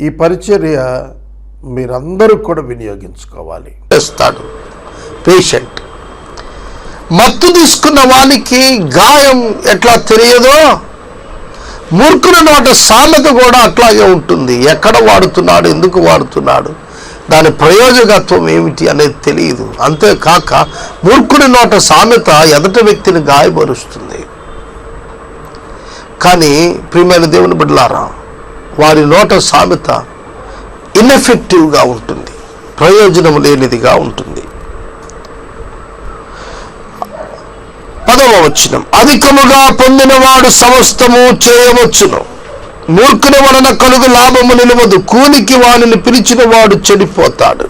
ఈ పరిచర్య మీరందరూ కూడా వినియోగించుకోవాలి. చేస్తాడు. పేషెంట్ మత్తు తీసుకున్న వానికి గాయం ఎట్లా తెలియదో మూర్ఖుల నోట సామెత కూడా అట్లాగే ఉంటుంది. ఎక్కడ వాడుతున్నాడు ఎందుకు వాడుతున్నాడు దాని ప్రయోజకత్వం ఏమిటి అనేది తెలియదు. అంతేకాక మూర్ఖుడి నోట సామెత ఎదటి వ్యక్తిని గాయపరుస్తుంది. కానీ ప్రియమైన దేవుని బిడ్డలారా వారి నోట సామెత ఇన్ఎఫెక్టివ్గా ఉంటుంది. ప్రయోజనం లేనిదిగా ఉంటుంది. పదవ వచనం. అధికముగా పొందినవాడు సమస్తము చేయవచ్చును. మూర్ఖుని వలన కలుగు లాభము నిలవదు. కూలికి వానిని పిలిచిన వాడు చెడిపోతాడు.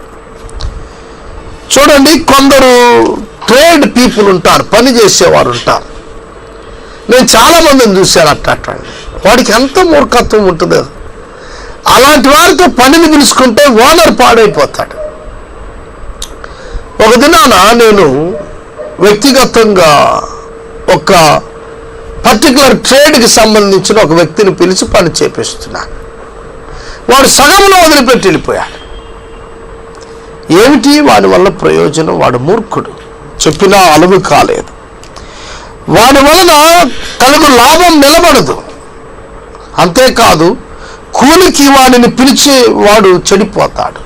చూడండి కొందరు ట్రేడ్ పీపుల్ ఉంటారు పని చేసేవారు ఉంటారు. నేను చాలా మందిని చూశాను అట్లా అట్ట. వాడికి ఎంత మూర్ఖత్వం ఉంటుంది అలాంటి వారితో పనిని పిలుచుకుంటే ఓనర్ పాడైపోతాడు. ఒక దినాన నేను వ్యక్తిగతంగా ఒక పర్టికులర్ ట్రేడ్కి సంబంధించిన ఒక వ్యక్తిని పిలిచి పని చేపిస్తున్నాను. వాడు సగంలో వదిలిపెట్టి వెళ్ళిపోయాడు. ఏమిటి? వాడి వల్ల ప్రయోజనం? వాడు మూర్ఖుడు. చెప్పినా అలవి కాలేదు. వాడి వలన తనకు లాభం నిలబడదు. అంతేకాదు కూలికి వాడిని పిలిచి వాడు చెడిపోతాడు.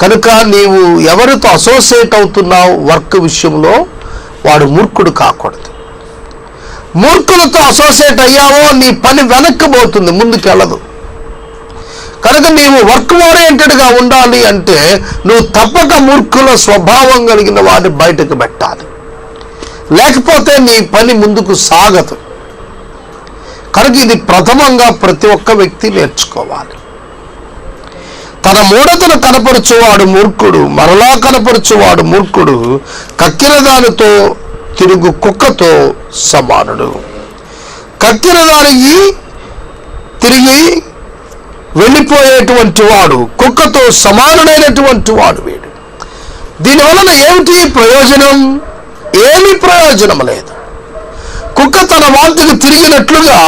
కనుక నీవు ఎవరితో అసోసియేట్ అవుతున్నావు వర్క్ విషయంలో వాడు మూర్ఖుడు కాకూడదు. మూర్ఖులతో అసోసియేట్ అయ్యావో నీ పని వెనక్కిపోతుంది ముందుకెళ్ళదు. కనుక నీవు వర్క్ ఓరియంటెడ్గా ఉండాలి అంటే నువ్వు తప్పక మూర్ఖుల స్వభావం కలిగిన వాడిని బయటకు పెట్టాలి. లేకపోతే నీ పని ముందుకు సాగదు. కనుక ఇది ప్రథమంగా ప్రతి ఒక్క వ్యక్తి నేర్చుకోవాలి. తన మూఢతను కనపరుచువాడు మూర్ఖుడు మరలా కనపరుచువాడు మూర్ఖుడు కక్కిన దానితో తిరుగు కుక్కతో సమానుడు. కక్కిన దానికి తిరిగి వెళ్ళిపోయేటువంటి వాడు కుక్కతో సమానుడైనటువంటి వాడు వీడు. దీనివలన ఏమిటి ప్రయోజనం? ఏమి ప్రయోజనం లేదు. కుక్క తన వాంతికి తిరిగినట్లుగా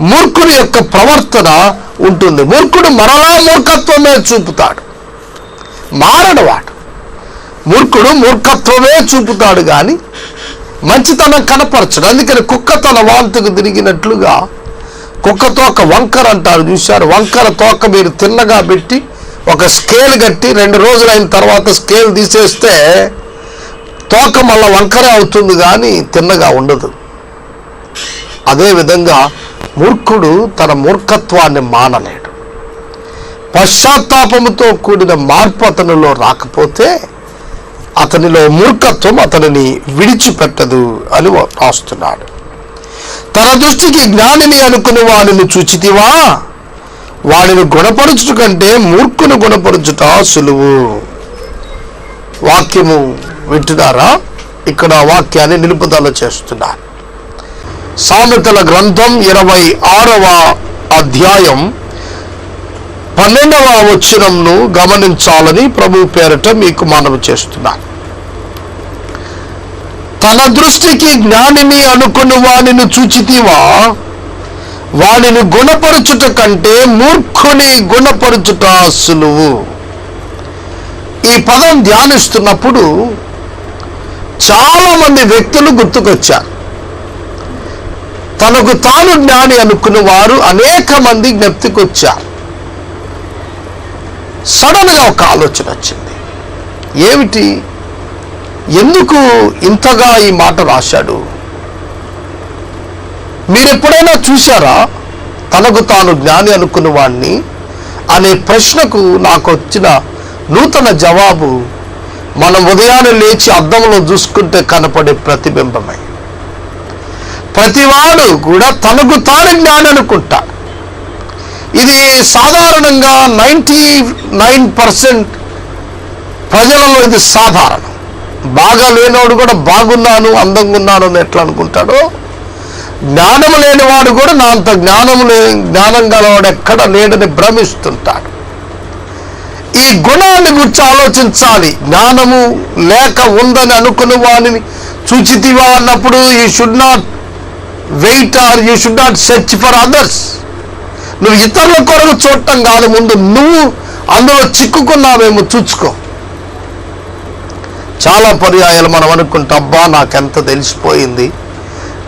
మూర్ఖుడి యొక్క ప్రవర్తన ఉంటుంది. మూర్ఖుడు మరలా మూర్ఖత్వమే చూపుతాడు. మారడు వాడు మూర్ఖుడు మూర్ఖత్వమే చూపుతాడు కానీ మంచితనం కనపరచడు. అందుకని కుక్క తన వాంతికి తిరిగినట్లుగా కుక్క తోక వంకర అంటారు చూశారు. వంకర తోక మీరు తిన్నగా పెట్టి ఒక స్కేల్ కట్టి రెండు రోజులు అయిన తర్వాత స్కేల్ తీసేస్తే తోక మళ్ళీ వంకరే అవుతుంది కానీ తిన్నగా ఉండదు. అదేవిధంగా మూర్ఖుడు తన మూర్ఖత్వాన్ని మానలేడు. పశ్చాత్తాపముతో కూడిన మార్పు అతనిలో రాకపోతే అతనిలో మూర్ఖత్వం అతనిని విడిచిపెట్టదు అని రాస్తున్నాడు. తన దృష్టికి జ్ఞానిని అనుకుని వాడిని చూచితివా? వాడిని గుణపరచుట కంటే మూర్ఖుని గుణపరచుట సులువు. వాక్యము వింటున్నారా? ఇక్కడ వాక్యాన్ని నిలుపుదల చేస్తున్నారు. సామెతల గ్రంథం ఇరవై ఆరవ అధ్యాయం పన్నెండవ వచనంను గమనించాలని ప్రభు పేరట మీకు మనవి చేస్తున్నాను తన దృష్టికి జ్ఞానిని అనుకుని వానిని చూచితివా? వానిని గుణపరచుట కంటే మూర్ఖుని గుణపరచుట సులువు. ఈ పదం ధ్యానిస్తున్నప్పుడు చాలా మంది వ్యక్తులు గుర్తుకొచ్చారు. తనకు తాను జ్ఞాని అనుకున్న వారు అనేక మంది జ్ఞప్తికొచ్చారు సడన్గా ఒక ఆలోచన వచ్చింది. ఏమిటి? ఎందుకు ఇంతగా ఈ మాట రాశాడు? మీరు ఎప్పుడైనా చూశారా? తనకు తాను జ్ఞాని అనుకున్న వాణ్ణి అనే ప్రశ్నకు నాకు వచ్చిన నూతన జవాబు మనం ఉదయాన్నే లేచి అద్దంలో చూసుకుంటే కనపడే ప్రతిబింబమే. ప్రతివాడు కూడా తనకు తాను జ్ఞాని అనుకుంటా ఇది సాధారణంగా నైంటీ నైన్ పర్సెంట్ ప్రజలలో ఇది సాధారణం. బాగా లేనివాడు కూడా బాగున్నాను అందంగా ఉన్నాను అని ఎట్లా అనుకుంటాడో? జ్ఞానం లేనివాడు కూడా నా అంత జ్ఞానం లే జ్ఞానం గలవాడు ఎక్కడ లేడని భ్రమిస్తుంటాడు. ఈ గుణాన్ని గురించి ఆలోచించాలి. జ్ఞానము లేక ఉందని అనుకున్న వాడిని చూచితివా అన్నప్పుడు ఈ should not wait or you should not search for others. నువ్వు ఇతరుల కొరకు చూడటం కాదు ముందు నువ్వు అందులో చిక్కుకున్నావేమో చూసుకో. చాలా పర్యాయాలు మనం అనుకుంటాం అబ్బా నాకెంత తెలిసిపోయింది.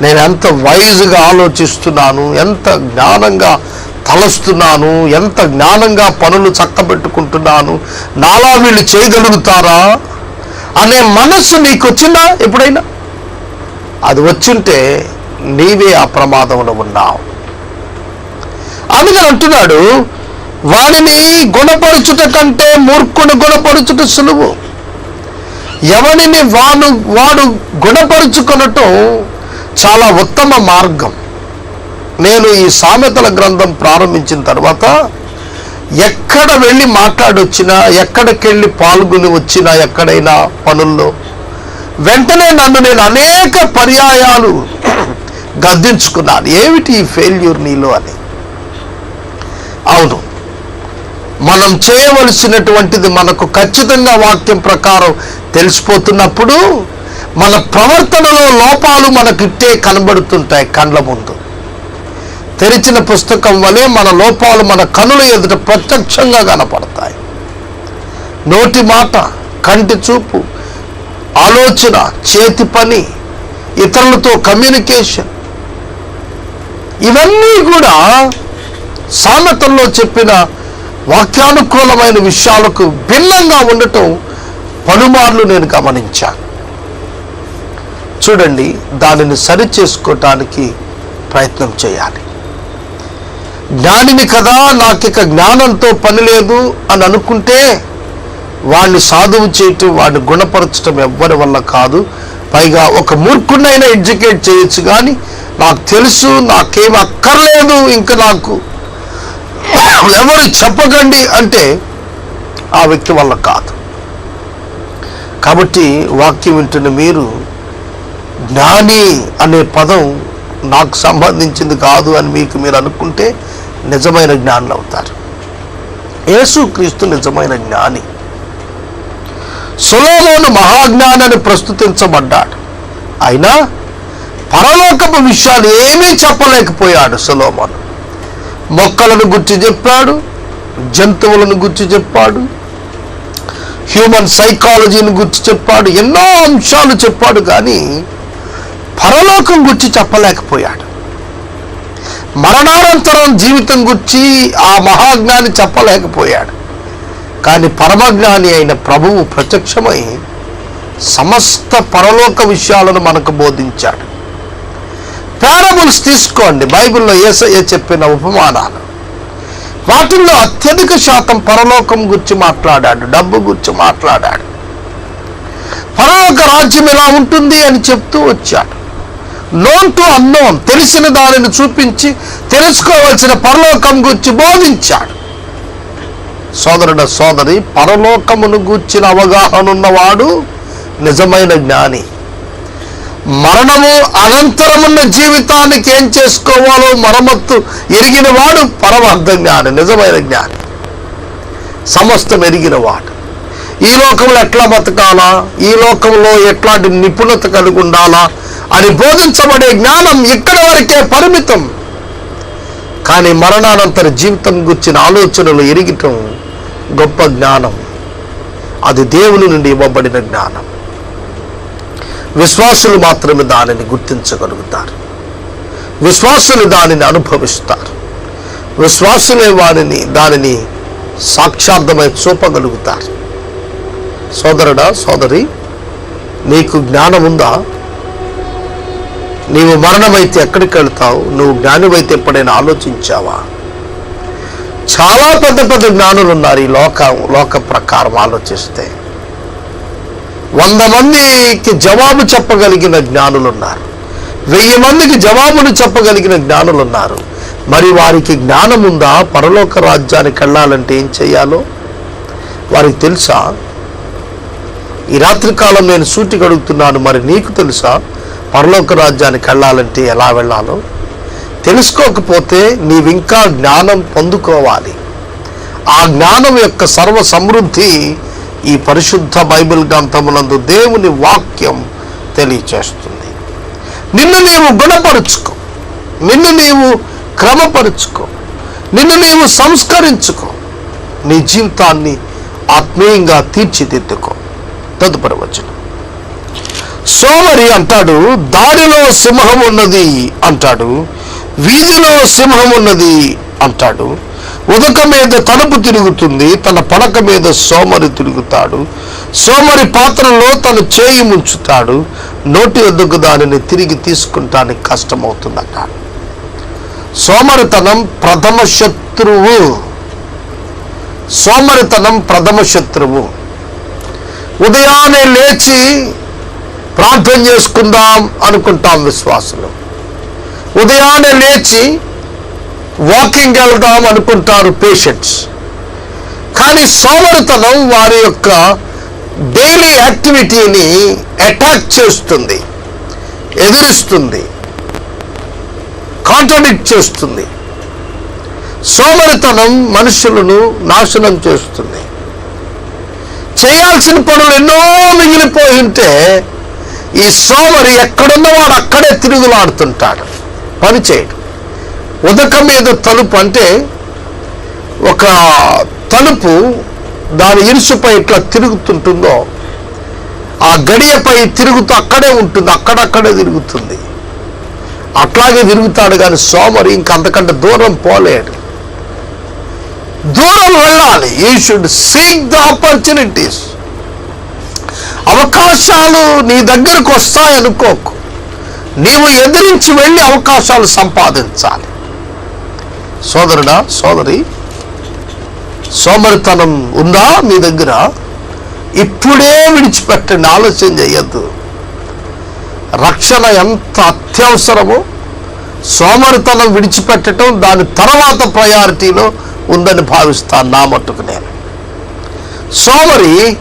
నేను ఎంత వైజ్గా ఆలోచిస్తున్నాను ఎంత జ్ఞానంగా తలస్తున్నాను ఎంత జ్ఞానంగా పనులు చక్కబెట్టుకుంటున్నాను నాలా వీళ్ళు చేయగలుగుతారా? అనే మనస్సు నీకు వచ్చిందా ఎప్పుడైనా? అది వచ్చుంటే నీవే ఆ ప్రమాదంలో ఉన్నావు. అందుకని అంటున్నాడు వాడిని గుణపరుచుట కంటే మూర్ఖుని గుణపరుచుట సులువు. ఎవరిని వాను వాడు గుణపరుచుకొనటం చాలా ఉత్తమ మార్గం. నేను ఈ సామెతల గ్రంథం ప్రారంభించిన తర్వాత ఎక్కడ వెళ్ళి మాట్లాడొచ్చినా ఎక్కడికెళ్ళి పాల్గొని వచ్చినా ఎక్కడైనా పనుల్లో వెంటనే నన్ను నేను అనేక పర్యాయాలు గద్దించుకున్నాను. ఏమిటి ఈ ఫెయిల్యూర్ నీలో అని? అవును. మనం చేయవలసినటువంటిది మనకు ఖచ్చితంగా వాక్యం ప్రకారం తెలిసిపోతున్నప్పుడు మన ప్రవర్తనలో లోపాలు మనకిట్టే కనబడుతుంటాయి కండ్ల ముందు. తెరిచిన పుస్తకం వలె మన లోపాలు మన కనుల ఎదుట ప్రత్యక్షంగా కనపడతాయి. నోటి మాట కంటి చూపు ఆలోచన చేతి పని ఇతరులతో కమ్యూనికేషన్ ఇవన్నీ కూడా సామెతల్లో చెప్పిన వాక్యానుకూలమైన విషయాలకు భిన్నంగా ఉండటం పలుమార్లు నేను గమనించాను చూడండి దానిని సరిచేసుకోవటానికి ప్రయత్నం చేయాలి. జ్ఞానిని కదా నాకిక జ్ఞానంతో పని లేదు అని అనుకుంటే వాడిని సాధువు చేయటం వాడిని గుణపరచడం ఎవ్వరి వల్ల కాదు. పైగా ఒక మూర్ఖుడినైనా ఎడ్యుకేట్ చేయొచ్చు కానీ నాకు తెలుసు నాకేం అక్కర్లేదు ఇంకా నాకు. ఎవరు చెప్పకండి అంటే ఆ వ్యక్తి వల్ల కాదు. కాబట్టి వాక్యం వింటున్న మీరు జ్ఞాని అనే పదం నాకు సంబంధించింది కాదు అని మీకు మీరు అనుకుంటే నిజమైన జ్ఞానులు అవుతారు. యేసుక్రీస్తు నిజమైన జ్ఞాని. సులోమోను మహాజ్ఞానాన్ని ప్రస్తుతించబడ్డాడు. అయినా పరలోకపు విషయాలు ఏమీ చెప్పలేకపోయాడు సులోమోను. మొక్కలను గుర్చి చెప్పాడు జంతువులను గుర్చి చెప్పాడు హ్యూమన్ సైకాలజీని గుర్చి చెప్పాడు ఎన్నో అంశాలు చెప్పాడు కానీ పరలోకం గుర్చి చెప్పలేకపోయాడు. మరణానంతరం జీవితం గుర్చి ఆ మహాజ్ఞాని చెప్పలేకపోయాడు. కానీ పరమజ్ఞాని అయిన ప్రభువు ప్రత్యక్షమై సమస్త పరలోక విషయాలను మనకు బోధించాడు. పారబుల్స్ తీసుకోండి. బైబిల్లో ఏసయ్య చెప్పిన ఉపమానాలు. వాటిల్లో అత్యధిక శాతం పరలోకం గురించి మాట్లాడాడు. డబ్బు గురించి మాట్లాడాడు. పరలోక రాజ్యం ఎలా ఉంటుంది అని చెప్తూ వచ్చాడు. నోన్ టు అన్నోన్ తెలిసిన దానిని చూపించి తెలుసుకోవలసిన పరలోకం గురించి బోధించాడు. సోదరుడ సోదరి పరలోకమును గూర్చిన అవగాహన ఉన్నవాడు నిజమైన జ్ఞాని. మరణము అనంతరమున్న జీవితానికి ఏం చేసుకోవాలో మరమత్తు ఎరిగిన వాడు పరమార్థ జ్ఞాని నిజమైన జ్ఞాని. సమస్తం ఎరిగిన వాడు ఈ లోకంలో ఎట్లా బతకాలా? ఈ లోకంలో ఎట్లాంటి నిపుణత కలిగి ఉండాలా? అని బోధించబడే జ్ఞానం ఇక్కడ వరకే పరిమితం. కానీ మరణానంతర జీవితం గుర్చిన ఆలోచనలు ఎరిగటం గొప్ప జ్ఞానం. అది దేవుని నుండి ఇవ్వబడిన జ్ఞానం. విశ్వాసులు మాత్రమే దానిని గుర్తించగలుగుతారు. విశ్వాసులు దానిని అనుభవిస్తారు. విశ్వాసులే వారిని దానిని సాక్షార్థమై చూపగలుగుతారు. సోదరుడా సోదరి నీకు జ్ఞానం ఉందా? నీవు మరణమైతే ఎక్కడికి వెళ్తావు? నువ్వు జ్ఞానివైతే ఎప్పుడైనా ఆలోచించావా? చాలా పెద్ద పెద్ద జ్ఞానులు ఉన్నారు ఈ లోక లోక ప్రకారం ఆలోచిస్తే. వంద మందికి జవాబు చెప్పగలిగిన జ్ఞానులు ఉన్నారు. వెయ్యి మందికి జవాబును చెప్పగలిగిన జ్ఞానులు ఉన్నారు. మరి వారికి జ్ఞానం ఉందా? పరలోక రాజ్యానికి వెళ్ళాలంటే ఏం చేయాలో? వారికి తెలుసా? ఈ రాత్రికాలం నేను సూటి గడుగుతున్నాను మరి నీకు తెలుసా? పరలోక రాజ్యానికి వెళ్ళాలంటే ఎలా వెళ్ళాలో? తెలుసుకోకపోతే నీవింకా జ్ఞానం పొందుకోవాలి. ఆ జ్ఞానం యొక్క సర్వ సమృద్ధి ఈ పరిశుద్ధ బైబిల్ గ్రంథములందు దేవుని వాక్యం తెలియచేస్తుంది. నిన్ను నీవు గుణపరుచుకో. నిన్ను నీవు క్రమపరుచుకో. నిన్ను నీవు సంస్కరించుకో. నీ జీవితాన్ని ఆత్మీయంగా తీర్చిదిద్దుకో. తదుపరి వచ్చిన సోమరి అంటాడు దారిలో సింహం ఉన్నది అంటాడు వీధిలో సింహం ఉన్నది అంటాడు. ఉదక మీద తలుపు తిరుగుతుంది తన పడక మీద సోమరి తిరుగుతాడు. సోమరి పాత్రలో తను చేయి ముంచుతాడు. నోటి వద్దకు దానిని తిరిగి తీసుకుంటానికి కష్టమవుతుందన్నాడు సోమరితనం ప్రథమ శత్రువు. సోమరితనం ప్రథమ శత్రువు. ఉదయాన్నే లేచి ప్రార్థన చేసుకుందాం అనుకుంటాం విశ్వాసులు. ఉదయాన్నే లేచి వాకింగ్ వెళ్దాం అనుకుంటారు పేషెంట్స్. కానీ సోమరితనం వారి యొక్క డైలీ యాక్టివిటీని అటాక్ చేస్తుంది ఎదురిస్తుంది కాంట్రడిక్ట్ చేస్తుంది. సోమరితనం మనుషులను నాశనం చేస్తుంది. చేయాల్సిన పనులు ఎన్నో మిగిలిపోయి ఉంటే ఈ సోమరి ఎక్కడున్నవాడు అక్కడే తిరుగులాడుతుంటాడు. పనిచేయడం ఉదక మీద తలుపు అంటే ఒక తలుపు దాని ఇరుసుపై ఇట్లా తిరుగుతుంటుందో ఆ గడియపై తిరుగుతూ అక్కడే ఉంటుంది అక్కడక్కడే తిరుగుతుంది. అట్లాగే తిరుగుతాడు కానీ సోమరి ఇంకంతకంటే దూరం పోలేడు. దూరం వెళ్ళాలి. You should seek the opportunities అవకాశాలు నీ దగ్గరకు వస్తాయనుకోకు. నీవు ఎదిరించి వెళ్ళి అవకాశాలు సంపాదించాలి. సోదరుడా సోదరి సోమరితనం ఉందా మీ దగ్గర? ఇప్పుడే విడిచిపెట్టండి ఆలోచన చేయొద్దు. రక్షణ ఎంత అత్యవసరమో సోమరితనం విడిచిపెట్టడం దాని తర్వాత ప్రయారిటీలో ఉందని భావిస్తాను నా మట్టుకు నేను. సోమరి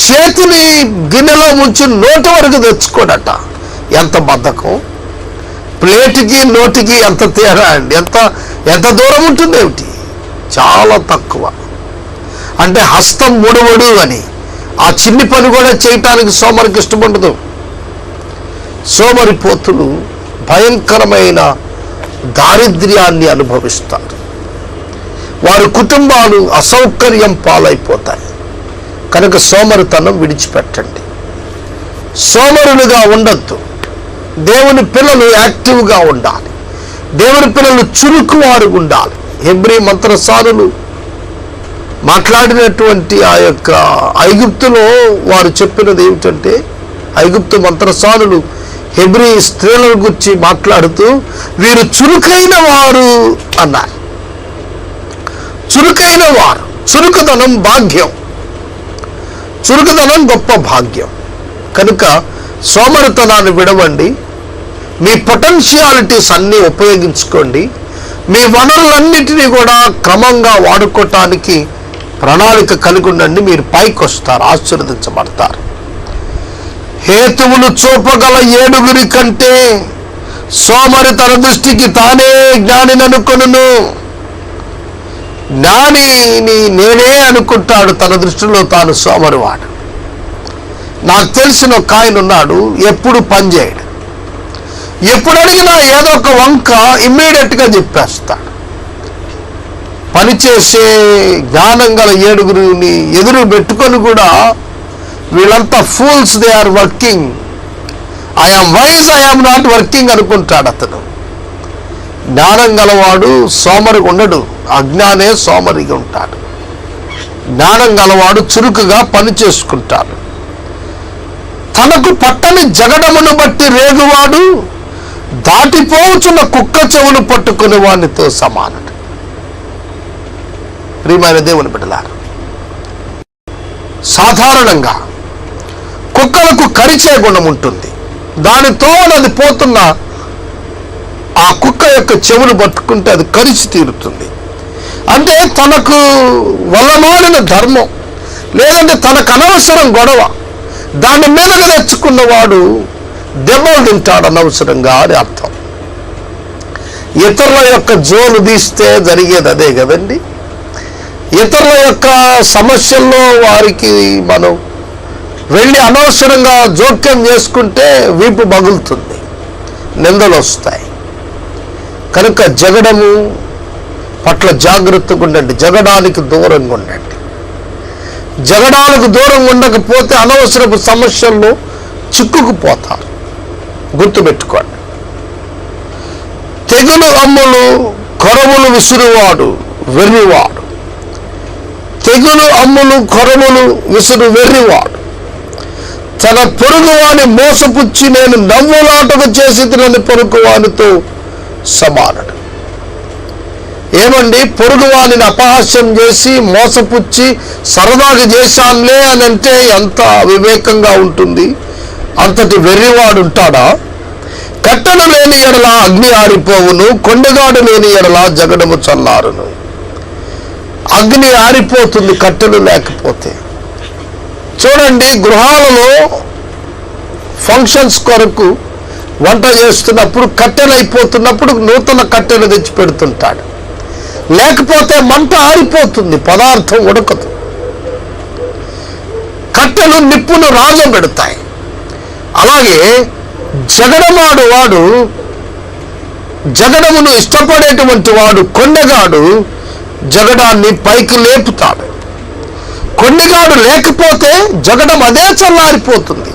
చేతిని గిన్నెలో ముంచి నోటి వరకు తెచ్చుకోడట. ఎంత బద్ధకం? ప్లేట్కి నోటికి ఎంత తేడా అండి? ఎంత ఎంత దూరం ఉంటుంది ఏమిటి? చాలా తక్కువ. అంటే హస్తం ముడుముడు అని. ఆ చిన్ని పని కూడా చేయటానికి సోమరికి ఇష్టం ఉండదు. సోమరిపోతులు భయంకరమైన దారిద్ర్యాన్ని అనుభవిస్తారు. వారి కుటుంబాలు అసౌకర్యం పాలైపోతాయి. కనుక సోమరితనం విడిచిపెట్టండి. సోమరులుగా ఉండొద్దు. దేవుని పిల్లలు యాక్టివ్గా ఉండాలి. దేవుని పిల్లలు చురుకువారు ఉండాలి. హెబ్రి మంత్రసారులు మాట్లాడినటువంటి ఆ యొక్క ఐగుప్తులో వారు చెప్పినది ఏమిటంటే ఐగుప్తు మంత్రసారులు హెబ్రి స్త్రీలను గురించి మాట్లాడుతూ వీరు చురుకైన వారు అన్నారు. చురుకైన వారు చురుకుదనం భాగ్యం. చురుకుదనం గొప్ప భాగ్యం. కనుక సోమరితనాన్ని విడవండి. మీ పొటెన్షియాలిటీస్ అన్నీ ఉపయోగించుకోండి. మీ వనరులన్నిటినీ కూడా క్రమంగా వాడుకోవటానికి ప్రణాళిక కలిగి ఉండండి. మీరు పైకి వస్తారు ఆశీర్వదించబడతారు. హేతువులు చూపగల ఏడుగురి కంటే సోమరి తన దృష్టికి తానే జ్ఞానిననుకొనును జ్ఞానిని నేనే అనుకుంటాడు. తన దృష్టిలో తాను సోమరివాడు. నాకు తెలిసిన ఒక ఆయన ఉన్నాడు ఎప్పుడు పనిచేయడు ఎప్పుడు అడిగినా ఏదో ఒక వంక ఇమ్మీడియట్గా చెప్పేస్తాడు పనిచేసే జ్ఞానం గల ఏడుగురిని ఎదురు పెట్టుకొని కూడా వీళ్ళంతా fools they are working I'm wise I'm not working అనుకుంటాడు అతను. జ్ఞానం గలవాడు సోమరిగా ఉండడు అజ్ఞానే సోమరిగా ఉంటాడు. జ్ఞానం గలవాడు చురుకుగా పని చేసుకుంటాడు. తనకు పట్టని జగడమును బట్టి రేగువాడు దాటిపోచున్న కుక్క చెవులు పట్టుకుని వానితో సమానుడు. ప్రియమైన దేవుని బిడ్డలారు సాధారణంగా కుక్కలకు కరిచే గుణం ఉంటుంది. దానితో అది పోతున్న ఆ కుక్క యొక్క చెవులు పట్టుకుంటే అది కరిచి తీరుతుంది. అంటే తనకు వల్లమాలిన ధర్మం లేదంటే తనకు అనవసరం గొడవ దాన్ని మీదగా తెచ్చుకున్నవాడు దెబ్బలు తింటాడు అనవసరంగా అని అర్థం. ఇతరుల యొక్క జోలు తీస్తే జరిగేది అదే కదండి? ఇతరుల యొక్క సమస్యల్లో వారికి మనం వెళ్ళి అనవసరంగా జోక్యం చేసుకుంటే వీపు మగులుతుంది నిందలు వస్తాయి. కనుక జగడము పట్ల జాగ్రత్తగా ఉండండి జగడానికి దూరంగా ఉండండి. జగడాలకు దూరం ఉండకపోతే అనవసరపు సమస్యల్లో చిక్కుకుపోతారు. గుర్తుపెట్టుకోండి. తెగులు అమ్ములు కొరములు విసురువాడు వెర్రివాడు. తెగులు అమ్ములు కొరములు విసురు వెర్రివాడు. తన పొరుగువాని మోసపుచ్చి నేను నవ్వులాటకు చేసి తినని పొరుగువానితో సమానుడు. ఏమండి? పొరుగువానిని అపహాస్యం చేసి మోసపుచ్చి సరదాగా చేశానులే అని అంటే ఎంత వివేకంగా ఉంటుంది? అంతటి వెర్రివాడు ఉంటాడా? కట్టెలు లేని ఎడల అగ్ని ఆరిపోవును కొండగాడు లేని ఎడల జగడము చల్లారును. అగ్ని ఆరిపోతుంది కట్టెలు లేకపోతే. చూడండి గృహాలలో ఫంక్షన్స్ కొరకు వంట చేస్తున్నప్పుడు కట్టెలు అయిపోతున్నప్పుడు నూతన కట్టెలు తెచ్చి పెడుతుంటాడు లేకపోతే మంట ఆరిపోతుంది పదార్థం ఉడకదు. కట్టెలు నిప్పును రాజబెడతాయి అలాగే జగడమాడు వాడు జగడమును ఇష్టపడేటువంటి వాడు కొండగాడు జగడాన్ని పైకి లేపుతాడు. కొండగాడు లేకపోతే జగడం అదే చల్లారిపోతుంది.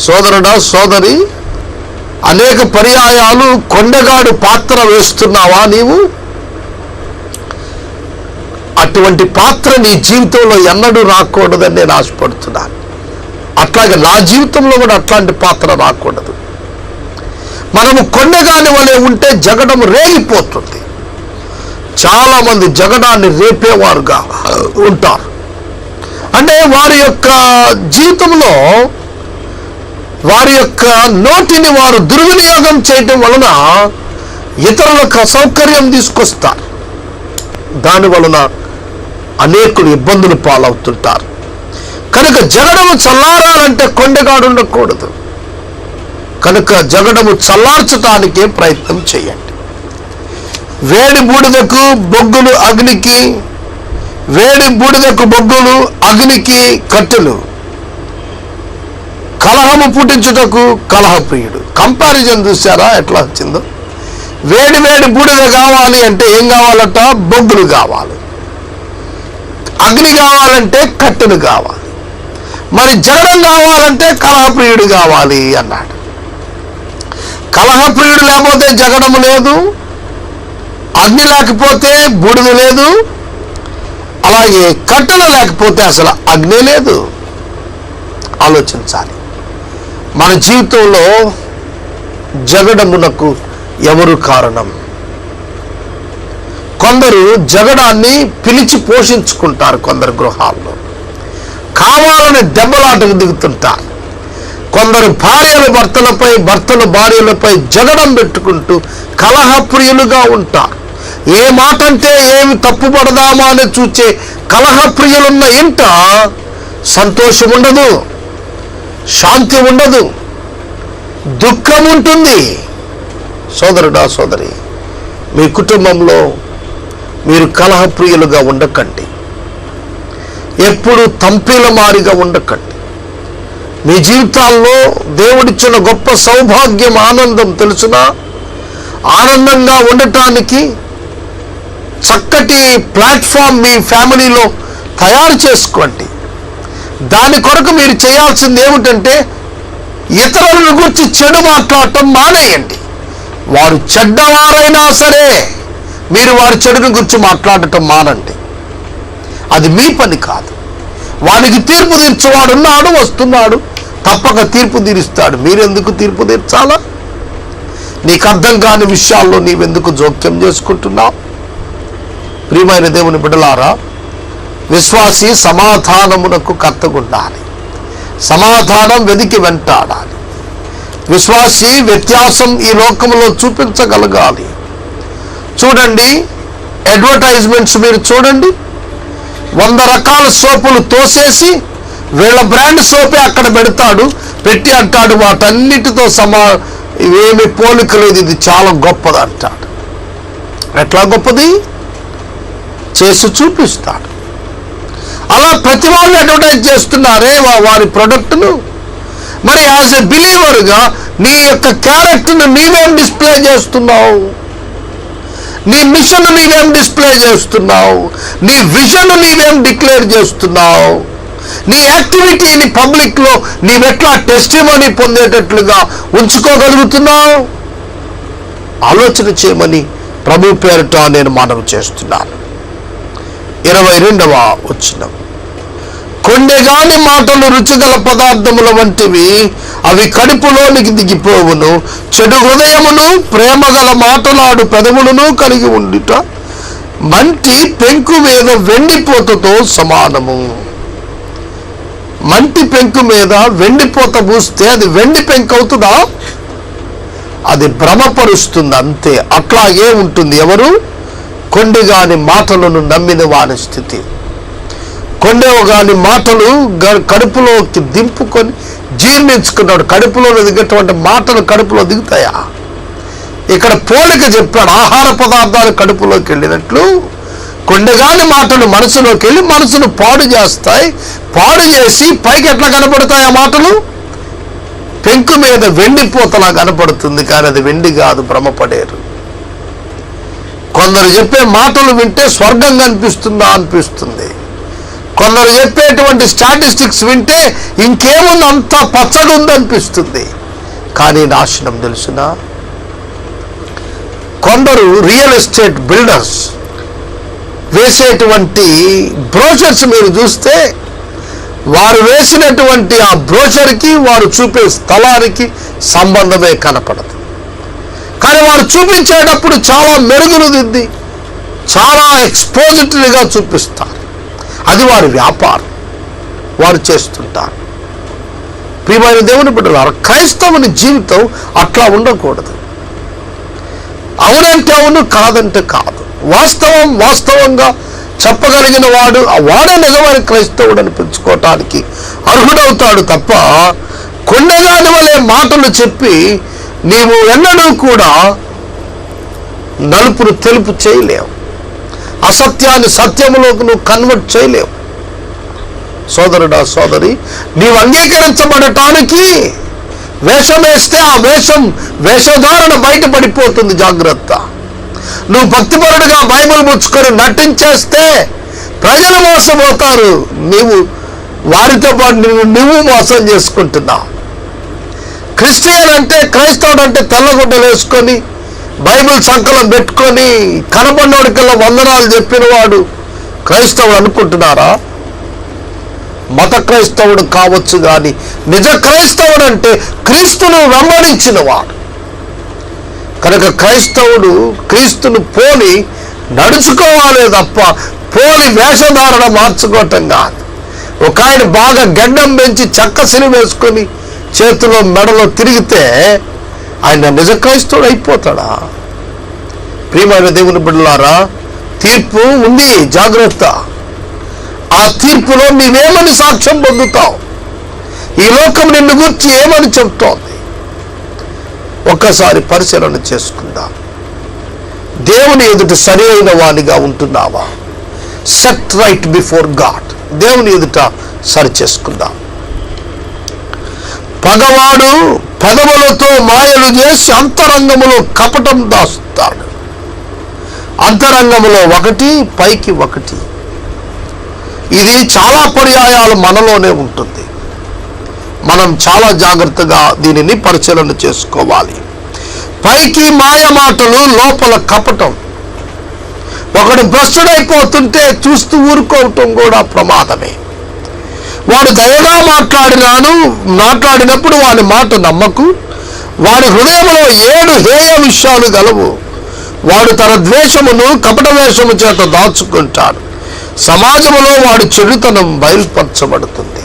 సోదరుడా సోదరి అనేక పర్యాయాలు కొండగాడు పాత్ర వేస్తున్నావా నీవు? అటువంటి పాత్ర నీ జీవితంలో ఎన్నడూ రాకూడదని నేను ఆశపడుతున్నాను. అట్లాగే నా జీవితంలో కూడా అట్లాంటి పాత్ర రాకూడదు. మనము కొండగాని వలె ఉంటే జగడం రేగిపోతుంది. చాలామంది జగడాన్ని రేపేవారుగా ఉంటారు. అంటే వారి యొక్క జీవితంలో వారి యొక్క నోటిని వారు దుర్వినియోగం చేయటం వలన ఇతరులకు అసౌకర్యం తీసుకొస్తారు. దాని వలన అనేకులు ఇబ్బందులు పాలవుతుంటారు. కనుక జగడము చల్లారాలంటే కొండగాడు ఉండకూడదు. కనుక జగడము చల్లార్చటానికే ప్రయత్నం చేయండి. వేడి బూడిదకు బొగ్గులు అగ్నికి వేడి బూడిదకు బొగ్గులు అగ్నికి కట్టెలు. కలహము పుట్టించుటకు కలహప్రియుడు. కంపారిజన్ చూసారా ఎట్లా వచ్చిందో? వేడి వేడి బూడిద కావాలి అంటే ఏం కావాలట? బొగ్గులు కావాలి. అగ్ని కావాలంటే కట్టెలు కావాలి. మరి జగడం కావాలంటే కలహప్రియుడు కావాలి అన్నాడు. కలహప్రియుడు లేకపోతే జగడము లేదు. అగ్ని లేకపోతే బూడిద లేదు. అలాగే కట్టెలు లేకపోతే అసలు అగ్ని లేదు. ఆలోచించాలి. మన జీవితంలో జగడమునకు ఎవరు కారణం? కొందరు జగడాన్ని పిలిచి పోషించుకుంటారు కొందరు గృహాల్లో. కావాలని దెబ్బలాటకు దిగుతుంటారు. కొందరు భార్యలు భర్తలపై భర్తలు భార్యలపై జగడం పెట్టుకుంటూ కలహప్రియులుగా ఉంటారు. ఏ మాట అంటే ఏమి తప్పుపడదామా అని చూచే కలహప్రియులున్న ఇంట సంతోషం ఉండదు శాంతి ఉండదు దుఃఖం ఉంటుంది సోదరుడా సోదరి మీ కుటుంబంలో మీరు కలహప్రియులుగా ఉండకండి. ఎప్పుడు తంపీల మారిగా ఉండకండి. మీ జీవితాల్లో దేవుడిచ్చిన గొప్ప సౌభాగ్యం ఆనందం తెలుసునా? ఆనందంగా ఉండటానికి చక్కటి ప్లాట్ఫామ్ మీ ఫ్యామిలీలో తయారు చేసుకోండి. దాని కొరకు మీరు చేయాల్సింది ఏమిటంటే ఇతరులను గురించి చెడు మాట్లాడటం మానేయండి. వారు చెడ్డవారైనా సరే మీరు వారి చెడుని గురించి మాట్లాడటం మానండి. అది మీ పని కాదు. వానికి తీర్పు తీర్చేవాడున్నాడు వస్తున్నాడు. తప్పక తీర్పు తీరుస్తాడు. మీరెందుకు తీర్పు తీర్చాలా? నీకు అర్థం కాని విషయాల్లో నీవెందుకు జోక్యం చేసుకుంటున్నావు? ప్రియమైన దేవుని బిడలారా విశ్వాసి సమాధానమునకు కర్తగుండాలి సమాధానం వెదికి వెంటాడాలి. విశ్వాసి వ్యత్యాసం ఈ లోకంలో చూపించగలగాలి. చూడండి అడ్వర్టైజ్మెంట్స్ మీరు చూడండి. వంద రకాల సోపులు తోసేసి వీళ్ళ బ్రాండ్ సోపే అక్కడ పెడతాడు. పెట్టి అంటాడు వాటన్నిటితో సమా ఏమి పోలిక లేదు ఇది చాలా గొప్పది అంటాడు. ఎట్లా గొప్పది? చేసి చూపిస్తాడు. అలా ప్రతి వాళ్ళు అడ్వర్టైజ్ చేస్తున్నారే వా- వారి ప్రొడక్ట్ను. మరి యాజ్ ఎ బిలీవర్గా నీ యొక్క క్యారెక్టర్ను నీవేం డిస్ప్లే చేస్తున్నావు? నీ మిషన్ నీవేం డిస్ప్లే చేస్తున్నావు? నీ విజన్ నీవేం డిక్లేర్ చేస్తున్నావు? నీ యాక్టివిటీని పబ్లిక్లో నీవెట్లా టెస్టిమోని పొందేటట్లుగా ఉంచుకోగలుగుతున్నావు? ఆలోచన చేయమని ప్రభు పేరిట నేను మనవి చేస్తున్నాను. ఇరవై రెండవ వచ్చినాం కొండెగాని మాటలు రుచిగల పదార్థముల వంటివి అవి కడుపులోనికి దిగిపోవును. చెడు హృదయమును ప్రేమగల మాటలాడు పెదవులను కలిగి ఉండుట. మంటి పెంకు మీద వెండిపోతతో సమానము. మంటి పెంకు మీద వెండిపోత పూస్తే అది వెండి పెంకు అవుతుందా అది భ్రమపరుస్తుంది అంతే. అట్లాగే ఉంటుంది ఎవరు? కొండిగాని మాటలను నమ్మిన వారి స్థితి. కొండెగాని మాటలు కడుపులోకి దింపుకొని జీర్ణించుకున్నాడు. కడుపులో దిగేటువంటి మాటలు కడుపులో దిగుతాయా? ఇక్కడ పోలిక చెప్పాడు. ఆహార పదార్థాలు కడుపులోకి వెళ్ళినట్లు కొండగాని మాటలు మనసులోకి వెళ్ళి మనసును పాడు చేస్తాయి. పాడు చేసి పైకి ఎట్లా కనపడతాయి ఆ మాటలు? పెంకు మీద వెండిపోతలా కనపడుతుంది కానీ అది వెండి కాదు భ్రమపడేరు కొందరు చెప్పే మాటలు వింటే స్వర్గం కనిపిస్తుందా? అనిపిస్తుంది. కొందరు చెప్పేటువంటి స్టాటిస్టిక్స్ వింటే ఇంకేముంది అంత పచ్చడి ఉందనిపిస్తుంది కానీ నాశనం తెలుసునా? కొందరు రియల్ ఎస్టేట్ బిల్డర్స్ వేసేటువంటి బ్రోషర్స్ మీరు చూస్తే వారు వేసినటువంటి ఆ బ్రోషర్కి వారు చూపే స్థలానికి సంబంధమే కనపడదు. కానీ వారు చూపించేటప్పుడు చాలా మెరుగులు దిద్ది చాలా ఎక్స్పోజిటరీగా చూపిస్తారు. అది వారి వ్యాపారం. వారు చేస్తుంటారు. ప్రియమైన దేవుని బిడ్డలారు క్రైస్తవుని జీవితం అట్లా ఉండకూడదు. అవునంటే అవును కాదంటే కాదు. వాస్తవం వాస్తవంగా చెప్పగలిగిన వాడు ఆ వాడే నిజమైన క్రైస్తవుడు అనిపించుకోవటానికి అర్హుడవుతాడు తప్ప కొండగాని వలె మాటలు చెప్పి నీవు ఎన్నడూ కూడా నలుపును తెలుపు చేయలేవు. అసత్యాన్ని సత్యములోకి నువ్వు కన్వర్ట్ చేయలేవు. సోదరుడా సోదరి నీవు అంగీకరించబడటానికి వేషం వేస్తే ఆ వేషం వేషధారణ బయటపడిపోతుంది జాగ్రత్త. నువ్వు భక్తిపరుడుగా బైబిల్ ముచ్చుకొని నటించేస్తే ప్రజలు మోసపోతారు. నీవు వారితో పాటు నువ్వు నువ్వు మోసం చేసుకుంటున్నావు. క్రిస్టియన్ అంటే క్రైస్తవుడు అంటే తెల్లగుడ్డలు వేసుకొని బైబిల్ సంకలం పెట్టుకొని కనపడినోడికల్లా వందనాలు చెప్పిన వాడు క్రైస్తవుడు అనుకుంటున్నారా? మత క్రైస్తవుడు కావచ్చు కానీ నిజ క్రైస్తవుడు అంటే క్రీస్తును వెంబడించిన వాడు కనుక క్రైస్తవుడు క్రీస్తును పోలి నడుచుకోవాలి తప్ప పోలి వేషధారణ మార్చుకోవటం కాదు. ఒక ఆయన బాగా గడ్డం పెంచి చక్క సిని వేసుకొని చేతిలో మెడలో తిరిగితే ఆయన నిజ క్రైస్తవుడు అయిపోతాడా? ప్రియమైన దేవుని బిడ్డలారా తీర్పు ఉంది జాగ్రత్త. ఆ తీర్పులో నీవేమని సాక్ష్యం పొందుతావు ఈ లోకం నిన్ను గురించి ఏమని చెబుతోంది ఒక్కసారి పరిశీలన చేసుకుందాం. దేవుని ఎదుట సరి అయిన వానిగా ఉంటున్నావా? సెట్ రైట్ బిఫోర్ గాడ్ దేవుని ఎదుట సరి చేసుకుందాం. పగవాడు పెదవులతో మాయలు చేసి అంతరంగములో కపటం దాస్తాడు. అంతరంగములో ఒకటి పైకి ఒకటి. ఇది చాలా పర్యాయాలు మనలోనే ఉంటుంది. మనం చాలా జాగ్రత్తగా దీనిని పరిశీలన చేసుకోవాలి. పైకి మాయ మాటలు లోపల కపటం. ఒకడు భ్రష్టుడైపోతుంటే చూస్తూ ఊరుకోవటం కూడా ప్రమాదమే. వాడు దయగా మాట్లాడినాను మాట్లాడినప్పుడు వాని మాట నమ్మకు. వాడి హృదయంలో ఏడు హేయ విషయాలు గలవు. వాడు తన ద్వేషమును కపట వేషము చేత దాచుకుంటాడు. సమాజంలో వాడి చెడుతనం బయలుపరచబడుతుంది.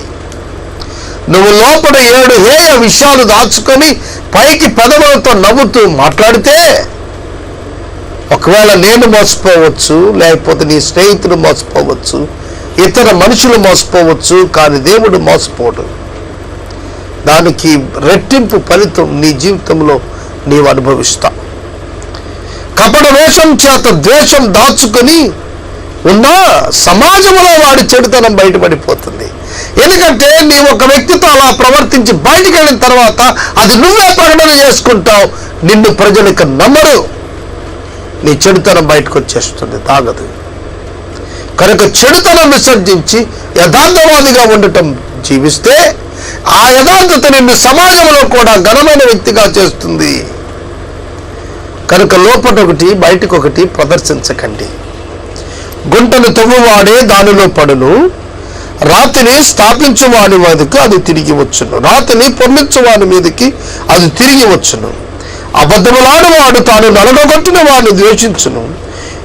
నువ్వు లోపల ఏడు హేయ విషయాలు దాచుకొని పైకి పెదవులతో నవ్వుతూ మాట్లాడితే ఒకవేళ నేను మోసపోవచ్చు లేకపోతే నీ స్నేహితుడు మోసపోవచ్చు ఇతర మనుషులు మోసపోవచ్చు కానీ దేవుడు మోసపోడు. దానికి రెట్టింపు ఫలితం నీ జీవితంలో నీవు అనుభవిస్తావు కపట వేషం చేత ద్వేషం దాచుకొని ఉన్న సమాజంలో వాడి చెడుతనం బయటపడిపోతుంది. ఎందుకంటే నీ ఒక వ్యక్తితో అలా ప్రవర్తించి బయటికి వెళ్ళిన తర్వాత అది నువ్వే ప్రకటన చేసుకుంటావు. నిన్ను ప్రజలకు నమ్మరు. నీ చెడుతనం బయటకు వచ్చేస్తుంది తాగదు. కనుక చెడుతనం విసర్జించి యథార్థవాదిగా ఉండటం జీవిస్తే ఆ యథార్థత నిన్ను సమాజంలో కూడా ఘనమైన వ్యక్తిగా చేస్తుంది. కనుక లోపట ఒకటి ప్రదర్శించకండి. గుంటను తవ్వువాడే దానిలో పడును. రాతిని స్థాపించు వాని మీదకి అది తిరిగి వచ్చును. రాతిని పొమ్మించు వాని మీదకి అది తిరిగి వచ్చును. అబద్ధములాడు వాడు తాను నలగొట్టిన వాడిని ద్వేషించును.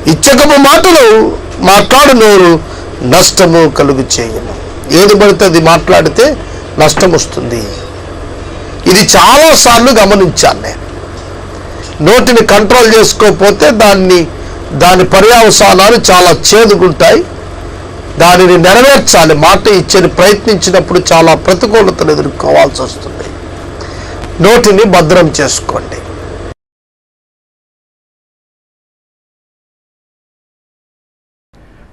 ఇచ్చకపు మాటలు మాట్లాడు నోరు నష్టము కలుగు చేయను. ఏది పడితే అది మాట్లాడితే నష్టం వస్తుంది. ఇది చాలాసార్లు గమనించాను నేను. నోటిని కంట్రోల్ చేసుకోకపోతే దాన్ని దాని పర్యావసానాలు చాలా చేదుగుంటాయి దానిని నెరవేర్చాలి. మాట ఇచ్చని ప్రయత్నించినప్పుడు చాలా ప్రతికూలతలు ఎదుర్కోవాల్సి వస్తుంది. నోటిని భద్రం చేసుకోండి.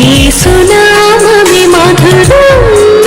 యేసునామమే మధురం.